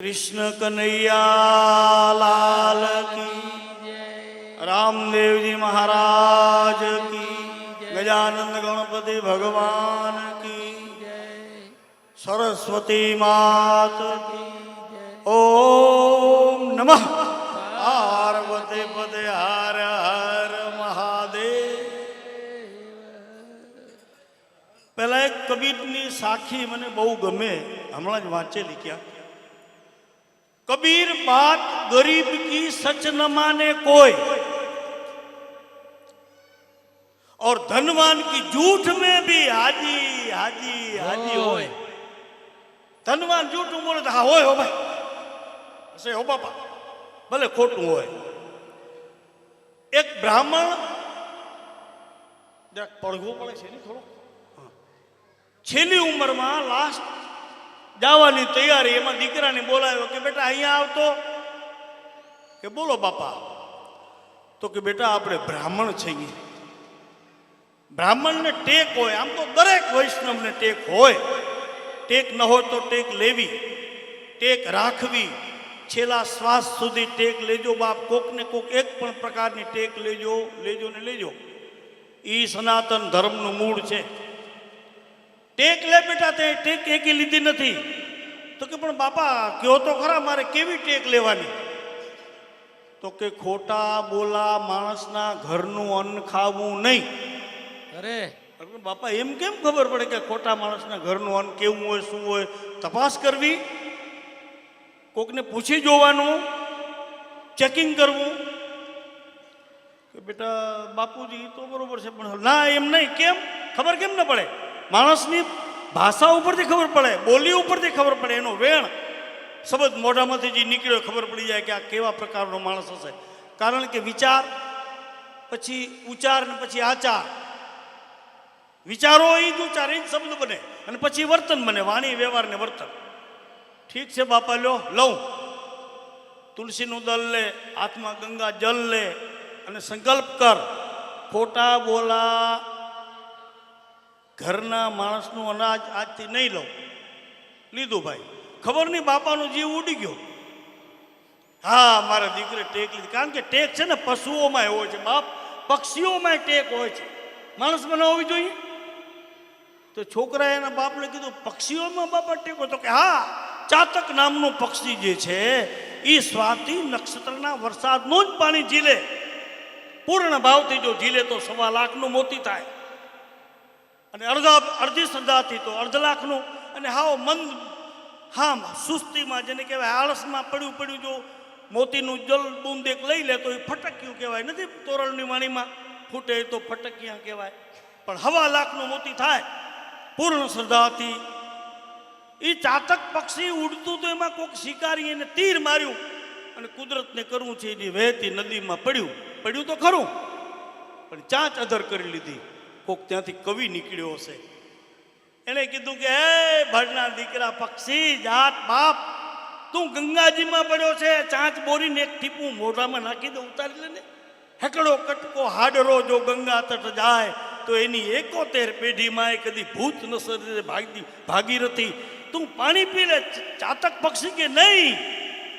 કૃષ્ણ કનૈયા લાલ કી રામદેવજી મહારાજ કી ગજાનંદ ગણપતિ ભગવાન કી સરસ્વતી માત કી ઓમ નમઃ પાર્વતી પદે હર હર મહાદેવ પેલા એક કબીરની સાખી મને બહુ ગમે હમણાં જ વાંચેલી ક્યાં कबीर बात गरीब की सच न माने कोई और धनवान की झूठ में भी हाजी हाजी हाजी होय ધનવાન જૂઠું બોલે તો હા હોય હો ભાઈ હશે હો બાપા ભલે ખોટું હોય એક બ્રાહ્મણ જરાક પડઘવું પડે છે ને થોડું હા. છેલ્લી ઉંમરમાં લાસ્ટ જવાની તૈયારી. એમાં દીકરાને બોલાવ્યો કે બેટા અહીંયા આવતો. કે બોલો બાપા. તો કે બેટા આપણે બ્રાહ્મણ છીએ. બ્રાહ્મણને ટેક હોય, આમ તો દરેક વૈષ્ણવને ટેક હોય. ટેક ન હોય તો ટેક લેવી. ટેક રાખવી. છેલ્લા શ્વાસ સુધી ટેક લેજો બાપ. કોકને કોક એક પણ પ્રકારની ટેક લેજો લેજો ને લેજો. એ સનાતન ધર્મનું મૂળ છે. ટેક લે બેટા તે ટેક એકી લીધી નથી. તો કે પણ બાપા કયો તો ખરા મારે કેવી ટેક લેવાની? તો કે ખોટા બોલા માણસના ઘરનું અન્ન ખાવું નહીં. અરે. અરે બાપા એમ કેમ ખબર પડે કે ખોટા માણસના ઘરનું અન્ન કેવું હોય શું હોય? તપાસ કરવી. કોકને પૂછી જોવાનું ચેકિંગ કરવું. કે બેટા બાપુજી તો બરોબર છે પણ ના એમ નહીં. કેમ? ખબર કેમ ન પડે? માણસની ભાષા ઉપરથી ખબર પડે, બોલી ઉપરથી ખબર પડે, એનો વેણ શબ્દ મોઢામાંથી જે નીકળ્યો ખબર પડી જાય કે આ કેવા પ્રકારનો માણસ હશે. કારણ કે વિચાર, પછી ઉચ્ચાર ને પછી આચાર. વિચારો એ જ ઉચ્ચાર એ જ શબ્દ બને. અને પછી વર્તન બને, વાણી, વ્યવહાર ને વર્તન. ઠીક છે બાપા, લ્યો, લઉં. તુલસીનું દલ લે હાથમાં ગંગા જલ લે, અને સંકલ્પ કર. ખોટા બોલા ઘરના માણસનું અનાજ આજથી નહીં લઉં. લીધું ભાઈ ખબર નહીં બાપાનો જીવ ઉડી ગયો. હા, મારા દીકરે ટેક લીધી. કારણ કે ટેક છે ને, પશુઓમાં હોય છે. બાપ પક્ષીઓમાં ટેક હોય છે. માણસમાં ન હોવી જોઈએ. તો છોકરાએ એના બાપને કીધું, પક્ષીઓમાં બાપા ટેકો. તો કે, હા, ચાતક નામનું પક્ષી જે છે એ સ્વાતિ નક્ષત્રના વરસાદનું જ પાણી ઝીલે. પૂર્ણ ભાવથી જો ઝીલે તો સવા લાખનું મોતી થાય. અને અડધા અડધી શ્રદ્ધાથી તો અડધ લાખનું. અને હાવ મંદ હા સુસ્તીમાં જેને કહેવાય આળસમાં પડ્યું પડ્યું જો મોતીનું જલ બૂંદ એક લઈ લે તો એ ફટક્યું કહેવાય. નથી તોરણની વાણીમાં ફૂટે તો ફટકિયા કહેવાય. પણ હવા લાખનું મોતી થાય. પૂર્ણ શ્રદ્ધાથી એ ચાતક પક્ષી ઉડતું તો એમાં કોઈક શિકારી એને તીર માર્યું. અને કુદરતને કરવું છે એની વહેતી નદીમાં પડ્યું. પડ્યું તો ખરું. પણ ચાંચ અધર કરી લીધી. કોક ત્યાંથી કવિ નીકળ્યો હશે. એણે કીધું કે, હે ભડના દીકરા, પક્ષી, જાત, બાપ, તું ગંગાજીમાં પડ્યો છે, ચાંચ બોરીને એક ટીપું મોઢામાં નાખી દે, ઉતારી લે ને. હેકડો, કટકો, હાડરો, જો ગંગા તટ જાય, તો એની એકોતેર પેઢીમાં એ કદી ભૂત ન સર્જે ભાગી ભાગીરથી તું પાણી પી લે ચાતક પક્ષી કે નહીં?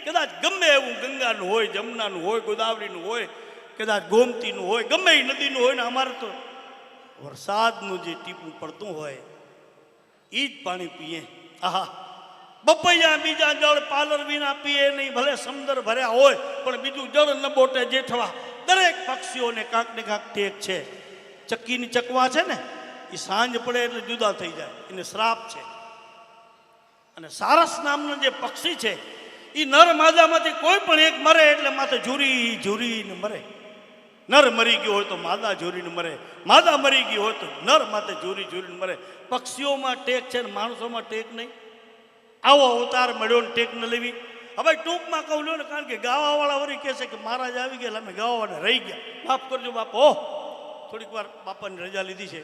કદાચ ગમે એવું ગંગાનું હોય, જમનાનું હોય, ગોદાવરીનું હોય, કદાચ ગોમતીનું હોય, ગમે એ નદીનું હોય ને અમારે તો વરસાદનું જે ટીપું પડતું હોય એ જ પાણી પીએ. આહા. બપૈયા બીજા જળ પાલર વિના પીએ નહીં, ભલે સમંદર ભર્યા હોય, પણ બીજું જળ ન બોટે જેઠવા. દરેક પક્ષીઓને કાંક ને કાંક ટેક છે. ચક્કીની ચકવા છે ને એ સાંજ પડે એટલે જુદા થઈ જાય. એને શ્રાપ છે. અને સારસ નામનું જે પક્ષી છે એ નર માદામાંથી કોઈ પણ એક મરે એટલે માથે ઝૂરી ઝૂરીને મરે. નર મરી ગયો હોય તો માદા જોરીને મરે. માદા મરી ગઈ હોય તો નર માથે જોરી જોરીને મરે. પક્ષીઓમાં ટેક છે ને માણસોમાં ટેક નહીં. આવો અવતાર મળ્યો ને ટેક ન લેવી. હવે ટૂંકમાં કહું લ્યો ને, કારણ કે ગાવાવાળા વળી કહેશે કે મહારાજ આવી ગયા અમે ગાવાવાળા રહી ગયા. માફ કરજો બાપ ઓહ થોડીક વાર બાપાની રજા લીધી છે.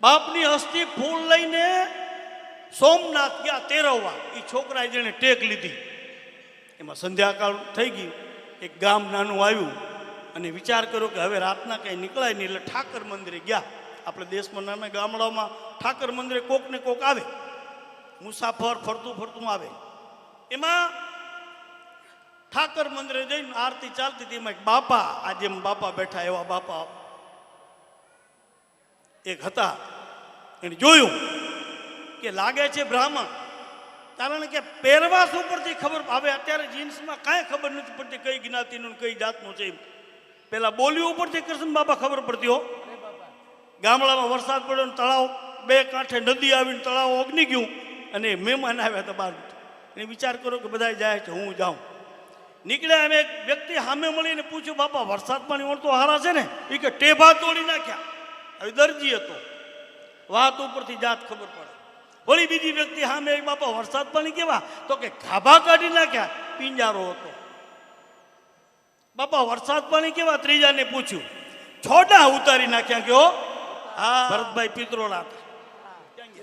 બાપની હસ્તી ફૂલ લઈને સોમનાથ ગયા તેરવવા. એ છોકરાએ જેણે ટેક લીધી. એમાં સંધ્યાકાળ થઈ ગયું. એક ગામ નાનું આવ્યું. અને વિચાર કર્યો કે હવે રાતના કંઈ નીકળાય નહીં એટલે ઠાકર મંદિરે ગયા. આપણે દેશમાં નાના ગામડાઓમાં ઠાકર મંદિરે કોક ને કોક આવે. મુસાફર ફરતું ફરતું આવે. એમાં ઠાકર મંદિરે જઈને આરતી ચાલતી હતી. એમાં એક બાપા, આ જેમ બાપા બેઠા એવા બાપા એક હતા. એને જોયું કે લાગે છે બ્રાહ્મણ. કારણ કે પહેરવાશ ઉપરથી ખબર, હવે અત્યારે જીન્સમાં કાંઈ ખબર નથી પડતી કઈ જ્ઞાતિનું કઈ જાતનું છે એમ. પેલા બોલ્યું ઉપરથી કૃષ્ણ બાબા ખબર પડતી હો. ગામડામાં વરસાદ પડ્યો તળાવ, બે કાંઠે નદી આવીને તળાવ ઓગની ગયું અને મહેમાન આવ્યા હતા બહાર. એને વિચાર કરો કે બધા જાય છે, હું જાઉં. નીકળ્યા અમે એક વ્યક્તિ સામે મળીને પૂછ્યું, બાપા, વરસાદ પાણી ઓળતો હારા છે ને? એ કે, ટેભા તોડી નાખ્યા. હવે દરજી હતો. વાત ઉપરથી જાત ખબર પડે. વળી બીજી વ્યક્તિ સામે બાપા, વરસાદ પાણી કેવા? તો કે, ખાભા કાઢી નાખ્યા. પિંજારો હતો. બાપા વરસાદ પાણી કેવા ત્રીજાને પૂછ્યું? છોડા ઉતારી નાખ્યા કયો હા ભરતભાઈ પિત્રોડા હતા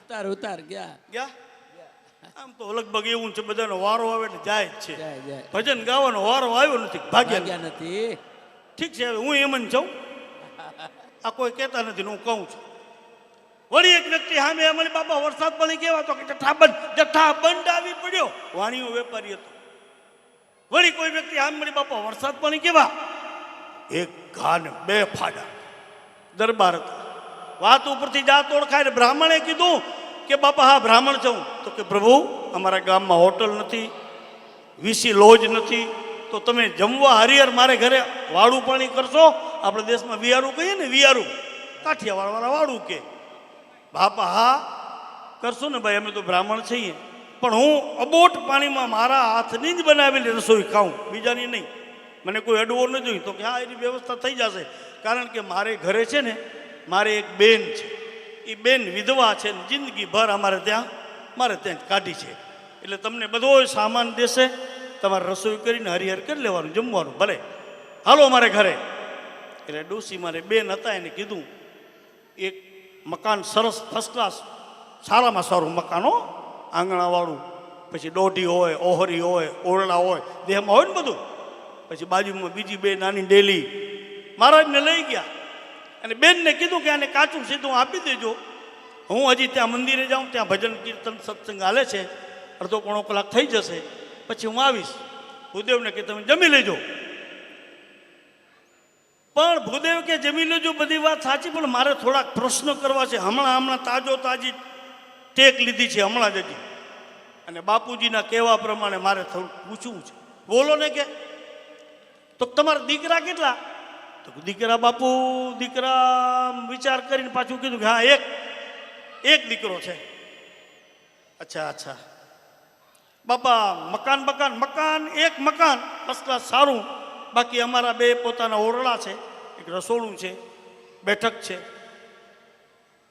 ઉતાર ઉતાર ગયા. ગયા? આમ તો લગભગ એવું છે બધાનો વારો આવે ને જાય જ છે. ભજન ગાવાનો વારો આવ્યો નથી ભાગ્યા નથી. ઠીક છે હું એમ જ છું આ કોઈ કહેતા નથી હું કહું છું. વળી એક વ્યક્તિ સામે અમારી બાપા વરસાદ પાણી કેવા? તો કે જથ્થા બંધ જથ્થા બંધ આવી પડ્યો. વાણીઓ વેપારી હતો. વળી કોઈ વ્યક્તિ આમ મળી બાપા વરસાદ પાણી કેવા? એક ઘાન બે ફાડા. દરબાર વાત ઉપરથી જાત ઓળખાય ને બ્રાહ્મણે કીધું કે બાપા હા, બ્રાહ્મણ છું. તો કે પ્રભુ, અમારા ગામમાં હોટલ નથી, વીસી લોજ નથી, તો તમે જમવા હરિહર મારે ઘરે વાળું પાણી કરશો? આપણે દેશમાં વિયારું કહીએ ને વિયારું કાઠિયાવાડવાળા વાળું કે. બાપા હા, કરશો ને ભાઈ, અમે તો બ્રાહ્મણ છીએ. પણ હું અબોટ પાણીમાં મારા હાથની જ બનાવેલી રસોઈ ખાઉં, બીજાની નહીં. મને કોઈ અડવો ન જોઈએ તો કે હા, એની વ્યવસ્થા થઈ જશે. કારણ કે મારે ઘરે છે ને, મારે એક બેન છે. એ બેન વિધવા છે ને, જિંદગીભર અમારે ત્યાં, મારે ત્યાં કાઢી છે. એટલે તમને બધો સામાન દેશે, તમારે રસોઈ કરીને હરિહર કરી લેવાનું, જમવાનું, ભલે. હાલો મારે ઘરે. એટલે ડોસી મારે બેન હતા, એને કીધું, એક મકાન સરસ ફર્સ્ટ ક્લાસ સારામાં સારું મકાન આંગણાવાળું, પછી દોઢી હોય, ઓહરી હોય, ઓરડા હોય, દેહમાં હોય ને બધું. પછી બાજુમાં બીજી બે નાની ડેલી. મહારાજને લઈ ગયા. અને બેનને કીધું કે આને કાચું સીધું આપી દેજો. હું હજી ત્યાં મંદિરે જાઉં, ત્યાં ભજન કીર્તન સત્સંગ હાલે છે. અડધો પોણો કલાક થઈ જશે. પછી હું આવીશ. ભૂદેવને કે તમે જમી લેજો. પણ ભૂદેવ કે જમી લેજો બધી વાત સાચી, પણ મારે થોડાક પ્રશ્નો કરવા છે. હમણાં હમણાં તાજો તાજી ટેક લીધી છે હમણાં જ અને બાપુજીના કહેવા પ્રમાણે મારે થોડું પૂછવું છે. બોલો ને કે. તો તમારા દીકરા કેટલા? તો દીકરા બાપુ, દીકરા વિચાર કરીને પાછું કીધું કે, હા, એક એક દીકરો છે. અચ્છા અચ્છા. બાપા, મકાન મકાન મકાન, એક મકાન. ફર્સ્ટ ક્લાસ સારું. બાકી અમારા બે પોતાના ઓરડા છે. એક રસોડું છે. બેઠક છે.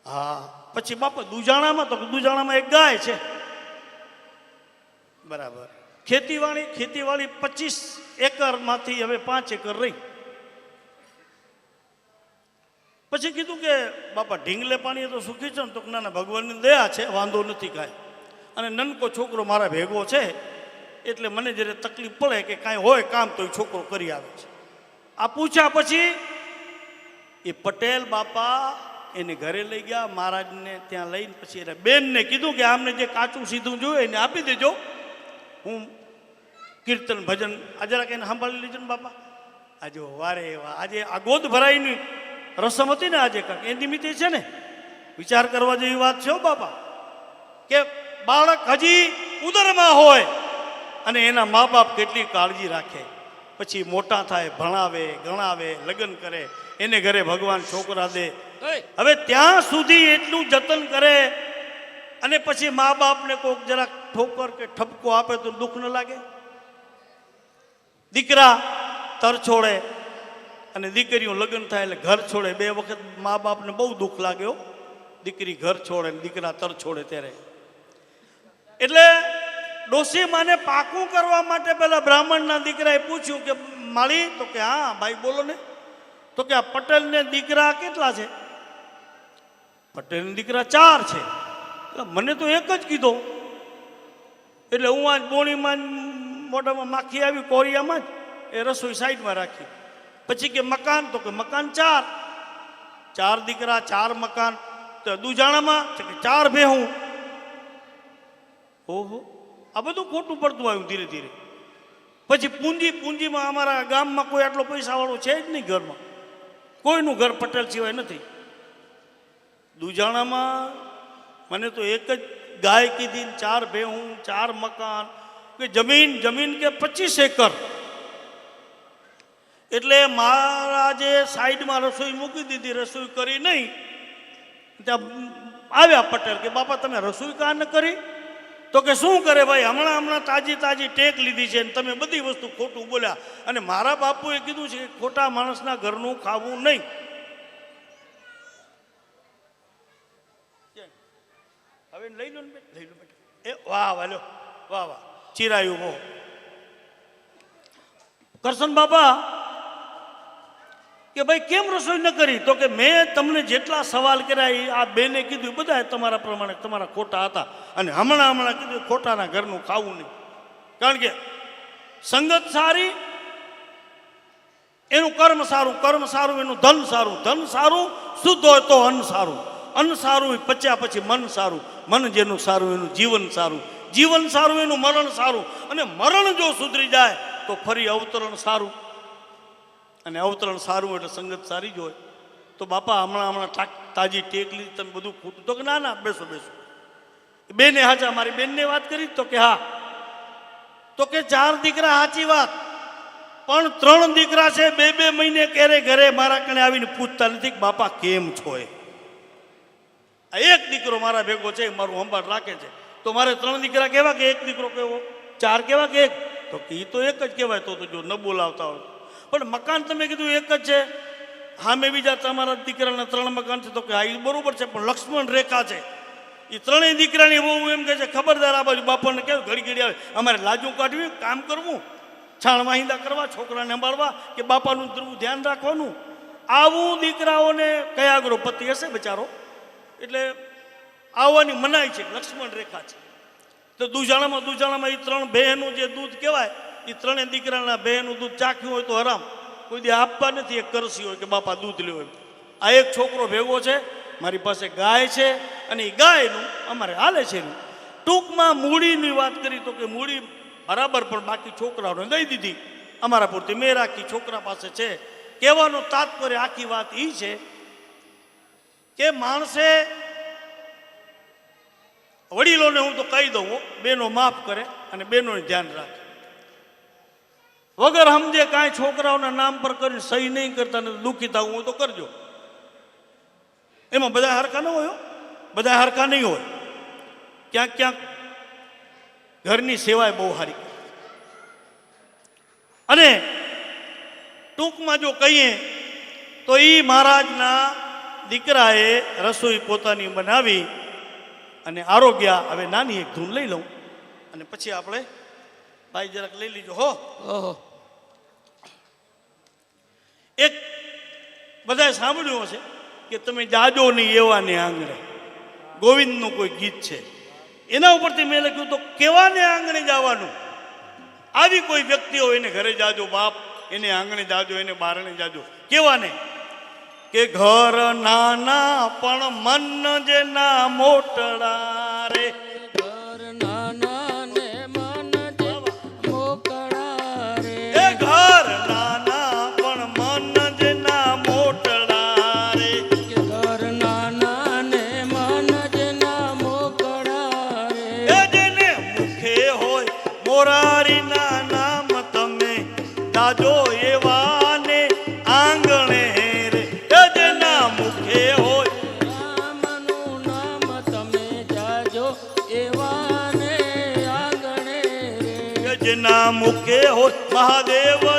હા પછી બાપા દુજાણામાં તો દુજાણામાં એક ગાય છે. બરાબર. ખેતીવાડી ખેતીવાડી પચીસ એકરમાંથી હવે પાંચ એકર રહી. પછી કીધું કે બાપા ઢીંગલે પાણી તો સુખી છે ને તો ના ના ભગવાનની દયા છે વાંધો નથી કાંઈ. અને નનકો છોકરો મારા ભેગો છે એટલે મને જ્યારે તકલીફ પડે કે કાંઈ હોય કામ તો એ છોકરો કરી આવે છે. આ પૂછ્યા પછી એ પટેલ બાપા એને ઘરે લઈ ગયા, મહારાજને ત્યાં લઈને પછી એને બેનને કીધું કે આમને જે કાચું સીધું જોયું એને આપી દેજો. હું કીર્તન ભજન, આ જરાક એને સાંભળી લેજો ને બાપા. આજે વારે એવા, આજે આ ગોદ ભરાઈની રસમ હતી ને આજે કાંક. એ નિમિત્તે છે ને, વિચાર કરવા જેવી વાત છે બાપા. કે બાળક હજી ઉદરમાં હોય અને એના મા બાપ કેટલી કાળજી રાખે. પછી મોટા થાય, ભણાવે, ગણાવે, લગ્ન કરે. એને ઘરે ભગવાન છોકરા દે. હવે ત્યાં સુધી એટલું જતન કરે અને પછી મા બાપને કોઈક જરાક ઠોકર કે ઠપકો આપે તો દુઃખ ન લાગે. દીકરા તર છોડે અને દીકરીઓ લગ્ન થાય એટલે ઘર છોડે. બે વખત મા બાપને બહુ દુઃખ લાગ્યો દીકરી ઘર છોડે દીકરા તર છોડે ત્યારે. એટલે ડોસી માને પાકું કરવા માટે પેલા બ્રાહ્મણના દીકરાએ પૂછ્યું કે, માળી, તો કે હા, ભાઈ બોલો ને. તો કે આ પટેલને દીકરા કેટલા છે? પટેલના દીકરા ચાર છે. મને તો એક જ કીધો. એટલે હું આ બોણીમાં મોઢામાં માખી આવી, કોરિયામાં જ એ રસોઈ સાઈડમાં રાખી. પછી કે મકાન, તો કે મકાન ચાર. ચાર દીકરા, ચાર મકાન. તો દુજાણામાં કે ચાર ભેહું. ઓહો, આ બધું ખોટું પડતું આવ્યું ધીરે ધીરે. પછી પૂંજી, પૂંજીમાં અમારા ગામમાં કોઈ આટલો પૈસાવાળો છે જ નહીં ઘરમાં. કોઈનું ઘર પટેલ સિવાય નથી. દુજાણામાં મને તો એક જ ગાય કીધી ચાર ભેહું, ચાર મકાન, કે જમીન જમીન કે પચીસ એકર. એટલે મહારાજે સાઈડમાં રસોઈ મૂકી દીધી, રસોઈ કરી નહીં, ત્યાં આવ્યા પટેલ કે, બાપા, તમે રસોઈ કા ન કરી? તો કે, શું કરે ભાઈ? હમણાં હમણાં તાજી તાજી ટેક લીધી છે ને તમે બધી વસ્તુ ખોટું બોલ્યા. અને મારા બાપુએ કીધું છે કે, ખોટા માણસના ઘરનું ખાવું નહીં. હવે લઈ લો ને લઈ લો બેટ એ વાહ લ્યો વાહ વાહ. ચિરાયું હો કરશન બાપા, કે ભાઈ કેમ રસોઈ ન કરી? તો કે મેં તમને જેટલા સવાલ કર્યા એ આ બેને કીધું બધા તમારા પ્રમાણે, તમારા ખોટા હતા. અને હમણાં હમણાં કીધું ખોટાના ઘરનું ખાવું નહીં. કારણ કે સંગત સારી, એનું કર્મ સારું કર્મ સારું, એનું ધન સારું. ધન સારું, શુદ્ધ હોય તો અન્ન સારું. અન્ન સારું પચ્યા પછી મન સારું. મન જેનું સારું એનું જીવન સારું. જીવન સારું એનું મરણ સારું. અને મરણ જો સુધરી જાય, તો ફરી અવતરણ સારું. અને અવતરણ સારું એટલે સંગત સારી જ હોય. તો બાપા, હમણાં હમણાં તાજી ટેક લીધી તમે બધું ખૂટું. તો કે ના ના, બેસો બેસો. બેને હાચા મારી બેનને વાત કરી તો કે હા. તો કે ચાર દીકરા, સાચી વાત. પણ ત્રણ દીકરા છે, બે બે મહિને ક્યારે ઘરે મારા કણે આવીને પૂછતા નથી બાપા, કેમ છો એ? આ એક દીકરો મારા ભેગો છે મારું સંભાળ રાખે છે. તો મારે ત્રણ દીકરા કેવા કે એક દીકરો કેવો? ચાર કેવા કે એક? તો એ તો એક જ કહેવાય, તો જો ન બોલાવતા હોય. પણ મકાન તમે કીધું એક જ છે. હા મેં બીજા તમારા દીકરાના ત્રણ મકાન છે, તો કે હા એ બરોબર છે, પણ લક્ષ્મણ રેખા છે. એ ત્રણેય દીકરાની બહુ એમ કહે છે, ખબરદાર, આ બાજુ બાપાને કેવું ઘડી ઘડી આવે? અમારે લાજુ કાઢવી, કામ કરવું. છાણ વાહિંદા કરવા, છોકરાને સંભાળવા, કે બાપાનું ધ્રુવ ધ્યાન રાખવાનું. આવું દીકરાઓને કયાગરો પતિ હશે બચારો? એટલે આવવાની મનાઈ છે, લક્ષ્મણ રેખા છે. તો દુજાણામાં દુજાણામાં એ ત્રણ બહેનું જે દૂધ કહેવાય એ ત્રણેય દીકરાના બહેનું દૂધ ચાખ્યું હોય તો હરામ. કોઈ દી આપવા નથી, એક કરસી હોય કે બાપા દૂધ લ્યો એમ. આ એક છોકરો ભેગો છે, મારી પાસે ગાય છે, અને એ ગાયનું અમારે હાલે છે એનું. ટૂંકમાં મૂડીની વાત કરી તો કે મૂડી બરાબર, પણ બાકી છોકરાઓને દઈ દીધી. અમારા પૂરતી મેં રાખી છોકરા પાસે છે. કહેવાનો તાત્પર્ય આખી વાત એ છે કે માણસે વડીલોને હું તો કહી દઉં બેનો માફ કરે અને બેનોને ધ્યાન રાખે. વગર સમજે કાંઈ છોકરાઓના નામ પર કરીને સહી નહીં કરતા ને દુઃખી થવું હોય તો કરજો. એમાં બધા હરકા ન હોય બધા હરખા નહીં હોય. ક્યાંક ક્યાંક ઘરની સેવાય બહુ સારી અને ટૂંકમાં જો કહીએ તો એ મહારાજના દીકરાએ રસોઈ પોતાની બનાવી અને આરોગ્ય હવે નાની એક ધૂન લઈ લઉં. અને પછી આપણે ભાઈ જરાક લઈ લીજો હો. એક બધાએ સાંભળ્યું હશે કે તમે જાજો નહીં એવાને આંગણે. ગોવિંદનું કોઈ ગીત છે. એના ઉપરથી મેં લખ્યું તો કેવાને આંગણે જવાનું? આવી કોઈ વ્યક્તિ હોય એને ઘરે જાજો બાપ એને આંગણે જાજો એને બારણે જાજો. કેવાને? કે ઘર નાના પણ મન જેના મોટડા રે. હોય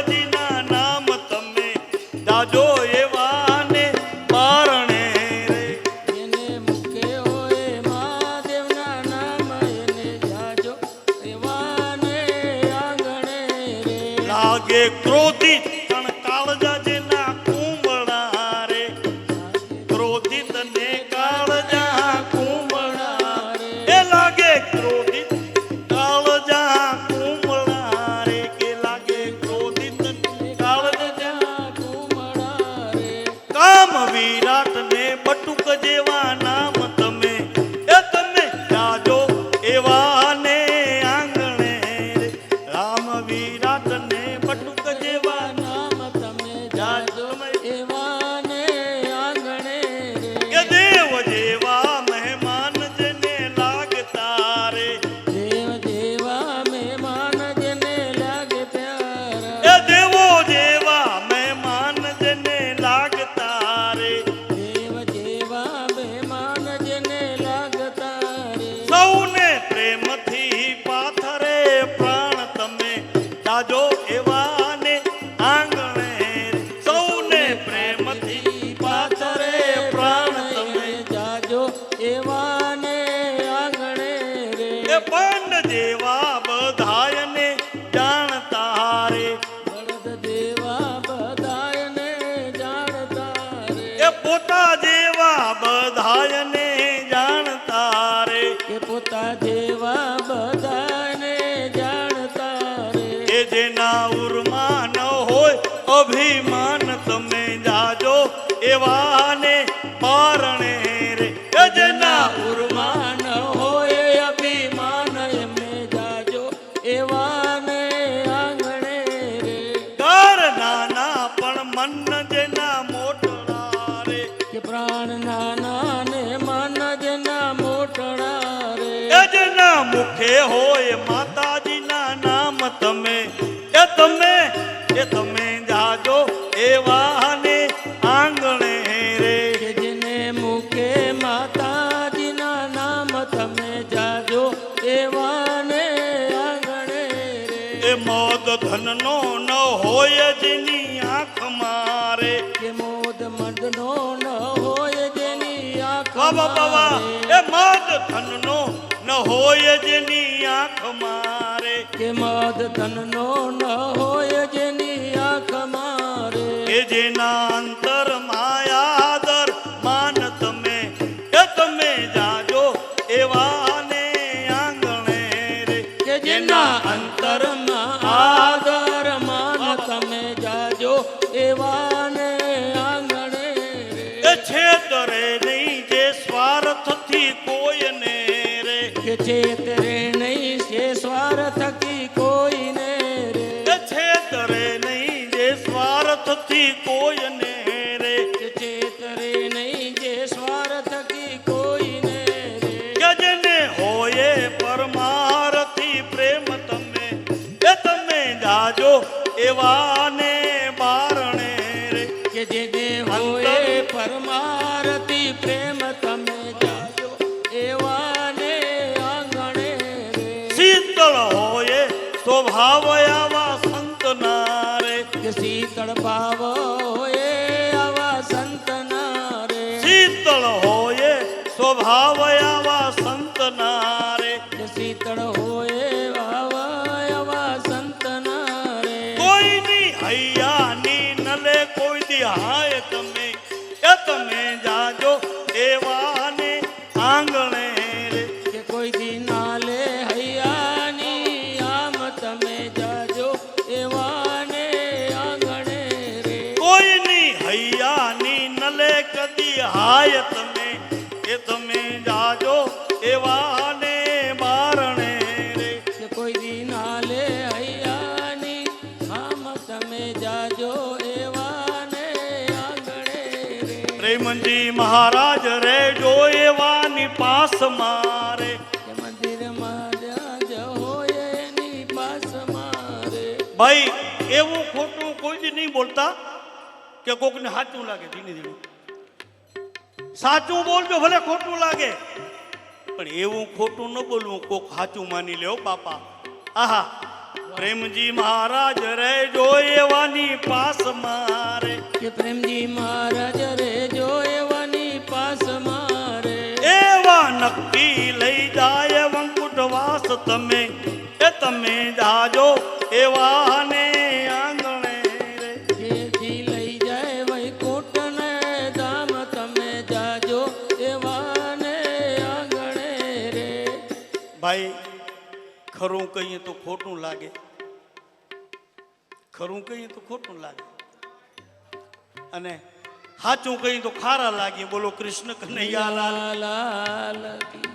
કે મોદ મદનો ન હોય જેની આંખ એ મદ ધનનો ન હોય જેની આંખ મારે. કે મદ ધનનો ન હોય જેની આંખ મારે. કે જેના રે નહીં છે શીતળ હોય સ્વભાવ આવા સંત નારે. શીતળ હોય આવા સંત નારે. કોઈની હૈયાની નલે કોઈ દી હાય મહારાજ રે જો એવાની પાસ મારે. ભાઈ એવું ખોટું કોઈ જ નહીં બોલતા કે કોકને સાચું લાગે ધીમે ધીમે. સાચું બોલજો ભલે ખોટું લાગે. પણ એવું ખોટું ન બોલવું કોક સાચું માની લેવો બાપા. આહા પ્રેમજી મહારાજ રે જો એવાની પાસ મારે. પ્રેમજી મહારાજ રે તમે એ તમે જાજો એવા ને લઈ જાય વૈકુંઠ ને ધામ તમે જાજો એવા આંગણે રે. ભાઈ ખરું કહીએ તો ખોટું લાગે. ખરું કહીએ તો ખોટું લાગે. અને સાચું કહીએ તો ખારા લાગે. બોલો કૃષ્ણ કનૈયા લાલ. લાગી